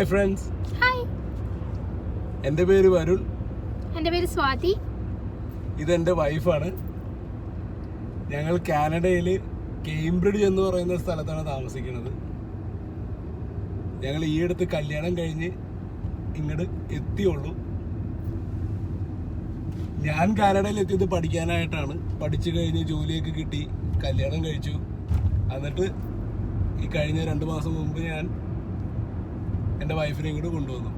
Hi friends hi എന്റെ പേര് വരുൺ. എന്റെ പേര് സ്വാതി. ഇതെന്റെ വൈഫാണ്. ഞങ്ങൾ കാനഡയിൽ കേംബ്രിഡ്ജ് എന്ന് പറയുന്ന സ്ഥലത്താണ് താമസിക്കുന്നത്. ഞങ്ങൾ ഈ അടുത്ത് കല്യാണം കഴിഞ്ഞ് ഇങ്ങോട്ട് എത്തിയുള്ളൂ. ഞാൻ കാനഡയിൽ എത്തിയത് പഠിക്കാനായിട്ടാണ്. പഠിച്ചു കഴിഞ്ഞ് ജോലിയൊക്കെ കിട്ടി കല്യാണം കഴിച്ചു. എന്നിട്ട് ഈ കഴിഞ്ഞ രണ്ട് മാസം മുമ്പ് ഞാൻ എന്റെ വൈഫിനെ കൂടെ കൊണ്ടുവന്നു.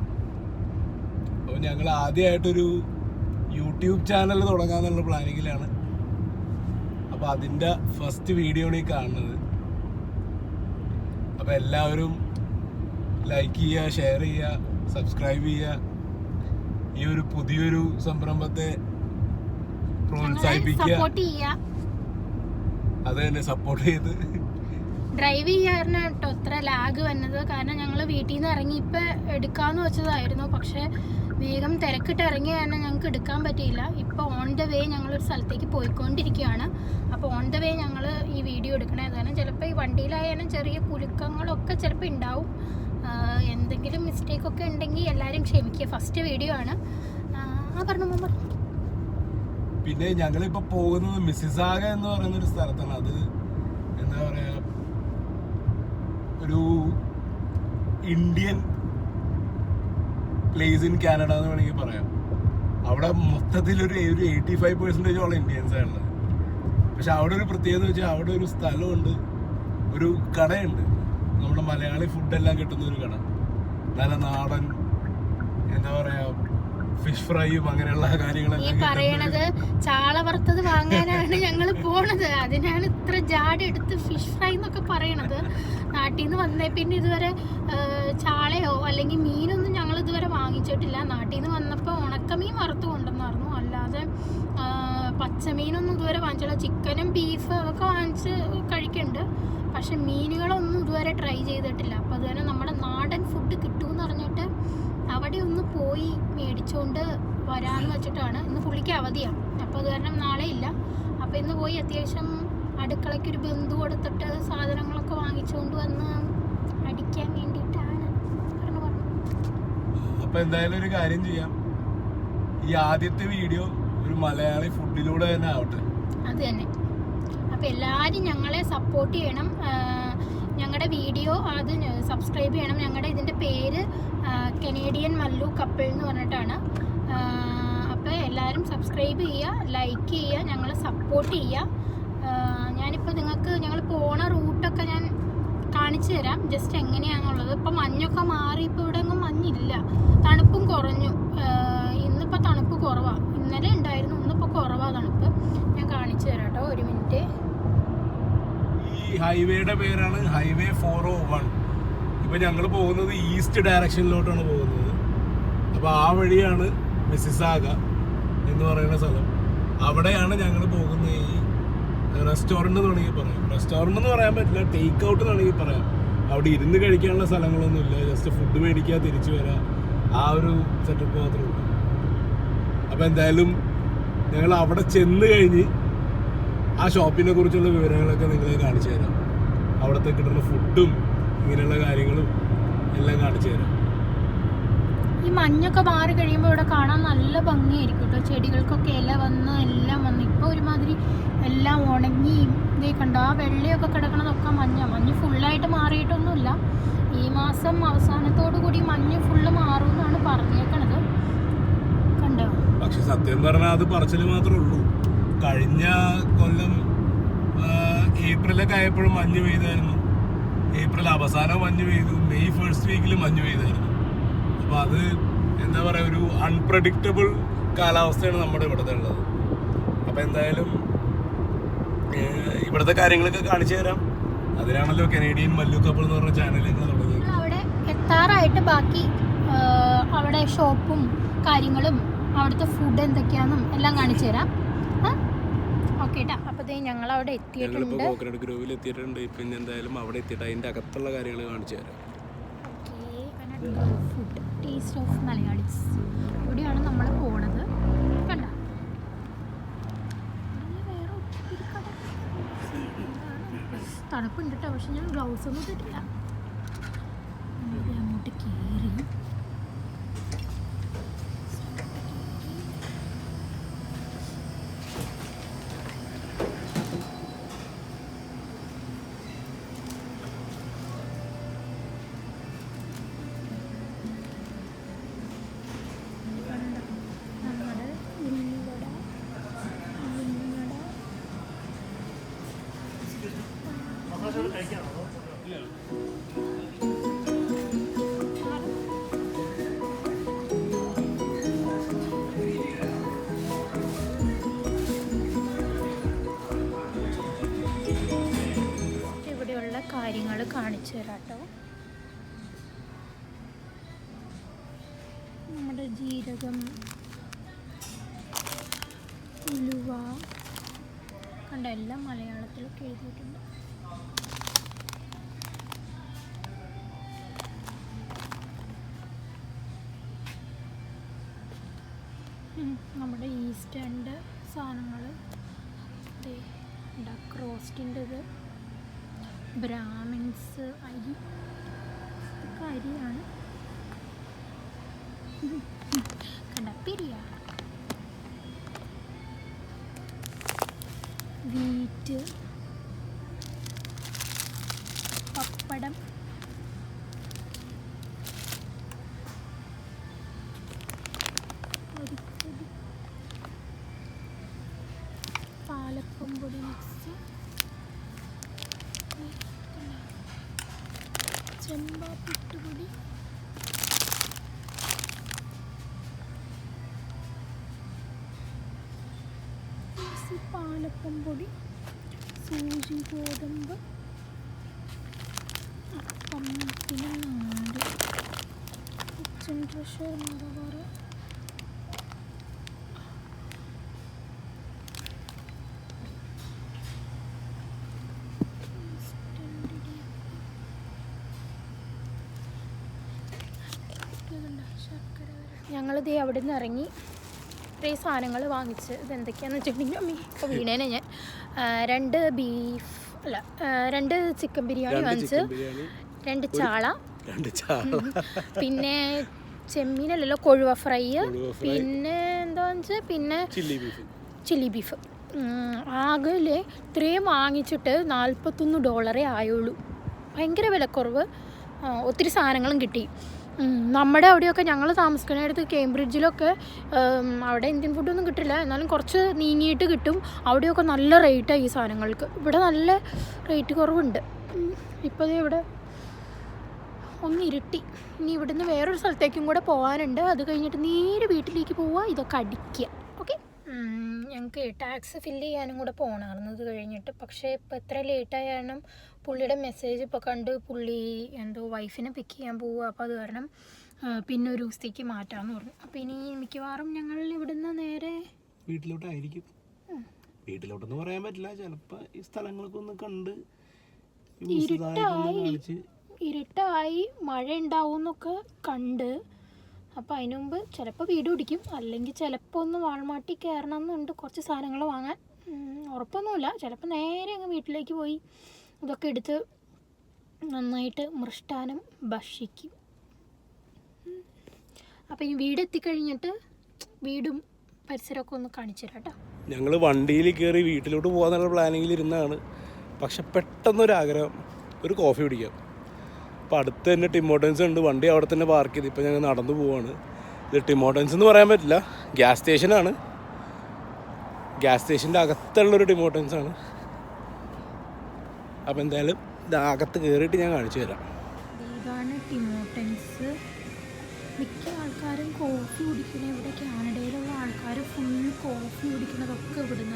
അപ്പോൾ ഞങ്ങൾ ആദ്യമായിട്ടൊരു യൂട്യൂബ് ചാനൽ തുടങ്ങാമെന്നുള്ള പ്ലാനിങ്ങിലാണ് അപ്പോൾ അതിന്റെ ഫസ്റ്റ് വീഡിയോ ആണ് ഈ കാണുന്നത്. അപ്പോൾ എല്ലാവരും ലൈക്ക് ചെയ്യുക ഷെയർ ചെയ്യുക സബ്സ്ക്രൈബ് ചെയ്യുക. ഈ ഒരു പുതിയൊരു സംരംഭത്തെ പ്രോത്സാഹിപ്പിക്കുക. അത് തന്നെ സപ്പോർട്ട് ചെയ്ത്. ഡ്രൈവ് ചെയ്യാറിന് കേട്ടോ ഇത്ര ലാഗ് വന്നത് കാരണം ഞങ്ങൾ വീട്ടിൽ നിന്ന് ഇറങ്ങി ഇപ്പം എടുക്കാമെന്ന് വെച്ചതായിരുന്നു. പക്ഷേ വേഗം തിരക്കിട്ട് ഇറങ്ങിയ കാരണം ഞങ്ങൾക്ക് എടുക്കാൻ പറ്റിയില്ല. ഇപ്പോൾ ഓൺ ദ വേ ഞങ്ങളൊരു സ്ഥലത്തേക്ക് പോയിക്കൊണ്ടിരിക്കുകയാണ് അപ്പോൾ ഓൺ ദ വേ ഞങ്ങൾ ഈ വീഡിയോ എടുക്കണേ കാരണം ചിലപ്പോൾ ഈ വണ്ടിയിലായാലും ചെറിയ കുലുക്കങ്ങളൊക്കെ ചിലപ്പോൾ ഉണ്ടാവും എന്തെങ്കിലും മിസ്റ്റേക്കൊക്കെ ഉണ്ടെങ്കിൽ എല്ലാവരും ക്ഷമിക്കുക ഫസ്റ്റ് വീഡിയോ ആണ്. ആ പറഞ്ഞു പറഞ്ഞു. പിന്നെ ഞങ്ങളിപ്പോ പോകുന്നത് മിസിസാഗ എന്ന് പറയുന്ന ഒരു സ്ഥലത്താണ്. അത് എന്താ പറയാ ഒരു ഇന്ത്യൻ പ്ലേസ് ഇൻ കാനഡ എന്ന് വേണമെങ്കിൽ പറയാം. അവിടെ മൊത്തത്തിൽ ഒരു ഒരു എയ്റ്റി ഫൈവ് പെർസെന്റേജോളം ഇന്ത്യൻസ് ആണ് പക്ഷെ അവിടെ ഒരു പ്രത്യേകത വെച്ചാൽ അവിടെ ഒരു സ്ഥലമുണ്ട് ഒരു കടയുണ്ട്. നമ്മുടെ മലയാളി ഫുഡെല്ലാം കിട്ടുന്ന ഒരു കട. നല്ല നാടൻ എന്താ പറയാ ഫിഷ് ഫ്രൈയും അങ്ങനെയുള്ള കാര്യങ്ങളെല്ലാം പറയണത് ചാള വറുത്തത് വാങ്ങാനാണ് ഞങ്ങൾ പോണത്. അതിനാണ് ഇത്ര ജാടി എടുത്ത് ഫിഷ് ഫ്രൈ എന്നൊക്കെ പറയണത്. നാട്ടിൽ നിന്ന് വന്നേ. പിന്നെ ഇതുവരെ ചാളയോ അല്ലെങ്കിൽ മീനൊന്നും ഞങ്ങൾ ഇതുവരെ വാങ്ങിച്ചിട്ടില്ല. നാട്ടിൽ നിന്ന് വന്നപ്പോൾ ഉണക്കമീൻ വറുത്ത് കൊണ്ടുവന്നായിരുന്നു. അല്ലാതെ പച്ചമീനൊന്നും ഇതുവരെ വാങ്ങിച്ചില്ല ചിക്കനും ബീഫ് അതൊക്കെ വാങ്ങിച്ച് കഴിക്കുന്നുണ്ട് പക്ഷെ മീനുകളൊന്നും ഇതുവരെ ട്രൈ ചെയ്തിട്ടില്ല. അപ്പോൾ അതുവരെ നമ്മുടെ നാടൻ ഫുഡ് കിട്ടുമെന്ന് പറഞ്ഞിട്ട് അവിടെ ഒന്ന് പോയി മേടിച്ചുകൊണ്ട് വരാമെന്ന് വെച്ചിട്ടാണ്. ഇന്ന് പുള്ളിക്ക് അവധിയാണ്. അപ്പോൾ അത് കാരണം നാളെ ഇല്ല. അപ്പോൾ ഇന്ന് പോയി അത്യാവശ്യം അടുക്കളയ്ക്ക് ഒരു ബന്ധു കൊടുത്തിട്ട് സാധനങ്ങളൊക്കെ വാങ്ങിച്ചുകൊണ്ട് വന്ന് അടിക്കാൻ വേണ്ടിയിട്ടാണ്. അപ്പൊ എന്തായാലും ഒരു കാര്യം ചെയ്യാം. ഈ ആദ്യത്തെ വീഡിയോ ഒരു മലയാളി ഫുഡിലൂടെ തന്നെ ആവട്ടെ. അത് തന്നെ. അപ്പൊ എല്ലാരും ഞങ്ങളെ സപ്പോർട്ട് ചെയ്യണം. ഞങ്ങളുടെ വീഡിയോ അത് സബ്സ്ക്രൈബ് ചെയ്യണം. ഞങ്ങളുടെ ഇതിന്റെ പേര് കനേഡിയൻ മല്ലു കപ്പിൾ എന്ന് പറഞ്ഞിട്ടാണ്. അപ്പോൾ എല്ലാവരും സബ്സ്ക്രൈബ് ചെയ്യുക ലൈക്ക് ചെയ്യുക ഞങ്ങളെ സപ്പോർട്ട് ചെയ്യുക ഞാനിപ്പോൾ നിങ്ങൾക്ക് ഞങ്ങൾ പോണ റൂട്ടൊക്കെ ഞാൻ കാണിച്ചു തരാം. ജസ്റ്റ് എങ്ങനെയാണെന്നുള്ളത് ഇപ്പം മഞ്ഞൊക്കെ മാറി ഇപ്പോൾ ഇവിടെ ഒന്നും മഞ്ഞില്ല. തണുപ്പും കുറഞ്ഞു. ഇന്നിപ്പോൾ തണുപ്പ് കുറവാണ് ഇന്നലെ ഉണ്ടായിരുന്നു ഇന്നിപ്പോൾ കുറവാണ് തണുപ്പ്. ഞാൻ കാണിച്ചു തരാം കേട്ടോ ഒരു മിനിറ്റ്. ഈ ഹൈവേയുടെ പേരാണ് ഹൈവേ ഫോർ ഓ വൺ. ഇപ്പൊ ഞങ്ങൾ പോകുന്നത് ഈസ്റ്റ് ഡയറക്ഷനിലോട്ടാണ് പോകുന്നത്. അപ്പോൾ ആ വഴിയാണ് മിസിസാഗ എന്ന് പറയുന്ന സ്ഥലം. അവിടെയാണ് ഞങ്ങൾ പോകുന്നത് ഈ റെസ്റ്റോറന്റ് എന്ന് വേണമെങ്കിൽ പറയാം. റെസ്റ്റോറന്റ് എന്ന് പറയാൻ പറ്റില്ല ടേക്ക് ഔട്ട് എന്ന് വേണമെങ്കിൽ പറയാം. അവിടെ ഇരുന്ന് കഴിക്കാനുള്ള സ്ഥലങ്ങളൊന്നുമില്ല ജസ്റ്റ് ഫുഡ് മേടിക്കുക തിരിച്ചു വരാം. ആ ഒരു സെറ്റപ്പ് മാത്രമേ ഉള്ളൂ. അപ്പോൾ എന്തായാലും ഞങ്ങൾ അവിടെ ചെന്ന് കഴിഞ്ഞ് ആ ഷോപ്പിനെ കുറിച്ചുള്ള വിവരങ്ങളൊക്കെ നിങ്ങളെ കാണിച്ചു തരാം. അവിടുത്തെ കിട്ടുന്ന ഫുഡും ഇങ്ങനെയുള്ള കാര്യങ്ങളും എല്ലാം കാണിച്ചു തരാം. ഈ മഞ്ഞൊക്കെ മാറി കഴിയുമ്പോൾ ഇവിടെ കാണാൻ നല്ല ഭംഗിയായിരിക്കും കേട്ടോ ചെടികൾക്കൊക്കെ ഇല വന്ന് എല്ലാം വന്ന്. ഇപ്പോൾ ഒരുമാതിരി എല്ലാം ഉണങ്ങി. ഇതേ കണ്ടോ ആ വെള്ളയൊക്കെ കിടക്കണതൊക്കെ മഞ്ഞ. മഞ്ഞ് ഫുള്ളായിട്ട് മാറിയിട്ടൊന്നുമില്ല. ഈ മാസം അവസാനത്തോടു കൂടി മഞ്ഞ് ഫുള്ള് മാറും എന്നാണ് പറഞ്ഞേക്കണത്. കണ്ടോ? പക്ഷെ സത്യം പറഞ്ഞാൽ അത് പറച്ചിൽ മാത്രമേ ഉള്ളൂ. കഴിഞ്ഞ കൊല്ലം ഏപ്രിലൊക്കെ ആയപ്പോഴും മഞ്ഞ് പെയ്തായിരുന്നു. ഏപ്രിൽ അവസാനം മഞ്ഞ് പെയ്തു. മെയ് ഫസ്റ്റ് വീക്കിൽ മഞ്ഞ് പെയ്തായിരുന്നു. അപ്പോൾ അത് എന്താ പറയുക ഒരു അൺപ്രഡിക്റ്റബിൾ കാലാവസ്ഥയാണ് നമ്മുടെ ഇവിടുത്തെ ഉള്ളത്. അപ്പോൾ എന്തായാലും ഇവിടുത്തെ കാര്യങ്ങളൊക്കെ കാണിച്ചു തരാം. അതിനാണല്ലോ കനേഡിയൻ മല്ലു കപ്പിൾ എന്ന് പറഞ്ഞ ചാനൽ തുടങ്ങിയത് അവിടെ എത്താറായിട്ട് ബാക്കി അവിടെ ഷോപ്പും കാര്യങ്ങളും അവിടുത്തെ ഫുഡ് എന്തൊക്കെയാണെന്നും എല്ലാം കാണിച്ചു തരാം. ഓക്കെ അപ്പോൾ ഞങ്ങൾ അവിടെ എത്തിയിട്ടുണ്ട്. കോക്കനട്ട് ഗ്രോവിൽ എത്തിയിട്ടുണ്ട്. പിന്നെ എന്തായാലും അവിടെ എത്തിയിട്ട് അതിന്റെ അകത്തുള്ള കാര്യങ്ങൾ കാണിച്ചു തരാം. ടേസ്റ്റ് ഓഫ് മലയാളീസ് ഇവിടെയാണ് നമ്മൾ പോണത്. കണ്ട? തണുപ്പുണ്ട് കേട്ടോ പക്ഷെ ഞാൻ ഗ്ലൗസ് ഒന്നും ഇട്ടിട്ടില്ല. ജീരകം ഉലുവ കണ്ട എല്ലാം മലയാളത്തിലൊക്കെ എഴുതിയിട്ടുണ്ട്. നമ്മുടെ ഈസ്റ്റേണിന്റെ സാധനങ്ങൾ ഡക്ക് റോസ്റ്റിന്റെത് ബ്രാഹ്മിൻസ് അരി. ഇതൊക്കെ അരിയാണ്. കണ്ടപ്പിരിയ വീറ്റ് പപ്പടം പാലപ്പം പൊടി സൂചി ഗോതമ്പ് അപ്പം പിന്നെ നാട് കിച്ചൺ ട്രഷർ പറയുക ഞങ്ങളിത് അവിടെ നിന്ന് ഇറങ്ങി. ഇത്രയും സാധനങ്ങൾ വാങ്ങിച്ച് ഇതെന്തൊക്കെയാന്ന് വെച്ചിട്ടുണ്ടെങ്കിൽ അമ്മ ഇപ്പോൾ വീണേനെ ഞാൻ. രണ്ട് ബീഫ് അല്ല രണ്ട് ചിക്കൻ ബിരിയാണി വാങ്ങിച്ച് രണ്ട് ചാള. പിന്നെ ചെമ്മീനല്ലല്ലോ കൊഴുവ ഫ്രൈ. പിന്നെ എന്താ വെച്ചാൽ പിന്നെ ചില്ലി ബീഫ് ആകെ ഇത്രയും വാങ്ങിച്ചിട്ട് നാൽപ്പത്തൊന്ന് ഡോളറേ ആയുള്ളൂ. ഭയങ്കര വിലക്കുറവ്. ഒത്തിരി സാധനങ്ങളും കിട്ടി. നമ്മുടെ അവിടെയൊക്കെ ഞങ്ങൾ താമസിക്കുന്നിടത്ത് കേംബ്രിഡ്ജിലൊക്കെ അവിടെ ഇന്ത്യൻ ഫുഡൊന്നും കിട്ടില്ല. എന്നാലും കുറച്ച് നീങ്ങിയിട്ട് കിട്ടും. അവിടെയൊക്കെ നല്ല റേറ്റാണ് ഈ സാധനങ്ങൾക്ക്. ഇവിടെ നല്ല റേറ്റ് കുറവുണ്ട്. ഇപ്പോൾ ഇവിടെ ഒന്ന് ഇരുട്ടി. ഇനി ഇവിടുന്ന് വേറൊരു സ്ഥലത്തേക്കും കൂടെ പോകാനുണ്ട് അത് കഴിഞ്ഞിട്ട് നേരെ വീട്ടിലേക്ക് പോവുക ഇതൊക്കെ അടിക്കുക ഞങ്ങൾക്ക് ടാക്സ് ഫില്ല് ചെയ്യാനും കൂടെ പോകണമായിരുന്നു ഇത് കഴിഞ്ഞിട്ട് പക്ഷേ ഇപ്പോൾ എത്ര ലേറ്റായ കാരണം പുള്ളിയുടെ മെസ്സേജ് ഇപ്പോൾ കണ്ട് പുള്ളി എന്തോ വൈഫിനെ പിക്ക് ചെയ്യാൻ പോവുക അപ്പോൾ അത് കാരണം പിന്നെ ഒരു ദിവസത്തേക്ക് മാറ്റാമെന്ന് പറഞ്ഞു. അപ്പോൾ ഇനി മിക്കവാറും ഞങ്ങൾ ഇവിടുന്ന് നേരെ വീട്ടിലോട്ടായിരിക്കും. വീട്ടിലോട്ടെന്ന് പറയാൻ പറ്റില്ല. ചിലപ്പോൾ ഈ സ്ഥലങ്ങളൊക്കെ ഒന്ന് കണ്ട് ഇരുട്ടായി. ഇരുട്ടായി മഴ ഉണ്ടാവും എന്നൊക്കെ കണ്ട് അപ്പോൾ അതിനു മുമ്പ് ചിലപ്പോൾ വീട് പിടിക്കും. അല്ലെങ്കിൽ ചിലപ്പോൾ ഒന്ന് വാൾമാട്ടി കയറണം എന്നുണ്ട് കുറച്ച് സാധനങ്ങൾ വാങ്ങാൻ. ഉറപ്പൊന്നുമില്ല. ചിലപ്പോൾ നേരെ അങ്ങ് വീട്ടിലേക്ക് പോയി ഇതൊക്കെ എടുത്ത് നന്നായിട്ട് മൃഷ്ടാനം ഭക്ഷിക്കും. അപ്പോൾ ഇനി വീട് എത്തിക്കഴിഞ്ഞിട്ട് വീടും പരിസരമൊക്കെ ഒന്ന് കാണിച്ചു തരാം കേട്ടോ. ഞങ്ങൾ വണ്ടിയിൽ കയറി വീട്ടിലോട്ട് പോകാന്നുള്ള പ്ലാനിങ്ങിൽ ഇരുന്നാണ്. പക്ഷെ പെട്ടെന്നൊരാഗ്രഹം. ഒരു കോഫി കുടിക്കാം. അപ്പോൾ അടുത്ത് തന്നെ ടിമോട്ടൻസ് ഉണ്ട്. വണ്ടി അവിടെ തന്നെ പാർക്ക് ചെയ്ത്. ഇപ്പോൾ ഞങ്ങൾ നടന്നു പോവാണ്. ഇത് ടിമോട്ടൻസ് എന്ന് പറയാൻ പറ്റില്ല. ഗ്യാസ് സ്റ്റേഷനാണ് ഗ്യാസ് സ്റ്റേഷന്റെ അകത്തുള്ളൊരു ടിമോട്ടൻസ് ആണ്. അപ്പോൾ എന്തായാലും ഇത് അകത്ത് കയറിയിട്ട് ഞാൻ കാണിച്ചു തരാം. ഇതാണ് ടിമോട്ടൻസ് മിക്ക ആൾക്കാരും കോഫി കുടിക്കുന്ന ഇവിടെ കാനഡയിലുള്ള ആൾക്കാർ ഫുൾ കോഫി കുടിക്കുന്നതൊക്കെ ഇവിടെ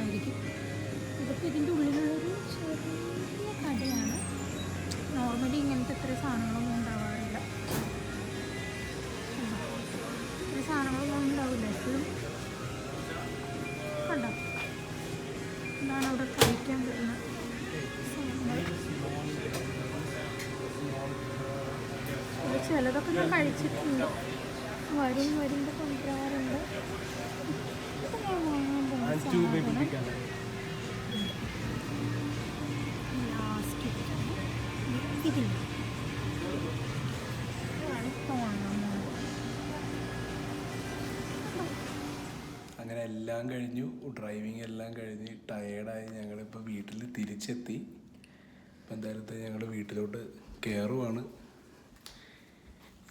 ഇതിപ്പോൾ ഇതിന്റെ ഉള്ളിലുള്ളൊരു ചെറിയ കടയാണ്. നോർമലി ഇങ്ങനത്തെ ഇത്ര സാധനങ്ങളൊന്നും ഉണ്ടാവാറില്ല? ഇത്ര സാധനങ്ങളൊന്നും ഉണ്ടാവില്ല. എപ്പോഴും കണ്ടോ? ഇതാണ് അവിടെ കഴിക്കാൻ സാധനങ്ങൾ. ചിലതൊക്കെ ഞാൻ കഴിച്ചിട്ടുണ്ട്. വരും വരുമ്പോൾ കൊണ്ടുവരാറുണ്ട് ഇപ്പൊ ഞാൻ വാങ്ങാൻ പോകുന്ന അങ്ങനെ എല്ലാം കഴിഞ്ഞു. ഡ്രൈവിംഗ് എല്ലാം കഴിഞ്ഞ് ടയേർഡായി ഞങ്ങളിപ്പോൾ വീട്ടിൽ തിരിച്ചെത്തി. ഇപ്പം എന്തായാലും ഞങ്ങൾ വീട്ടിലോട്ട് കയറുവാണ്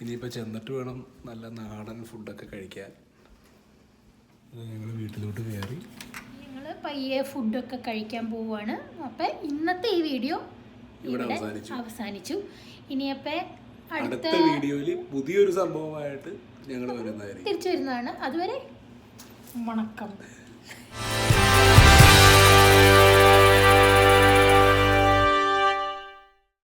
ഇനിയിപ്പോൾ ചെന്നിട്ട് വേണം നല്ല നാടൻ ഫുഡൊക്കെ കഴിക്കാൻ. ഞങ്ങൾ വീട്ടിലോട്ട് കയറി ഞങ്ങൾ പയ്യെ ഫുഡൊക്കെ കഴിക്കാൻ പോവുകയാണ് അപ്പം ഇന്നത്തെ ഈ വീഡിയോ ഇവിടെ അവസാനിച്ചു. ഇനിയപ്പേ അടുത്ത വീഡിയോയിൽ പുതിയൊരു സംഭവമായിട്ട് ഞങ്ങൾ വരുന്നതായിരിക്കും. തിരിച്ചു വരുന്നതാണ്. അതുവരെ വണക്കം.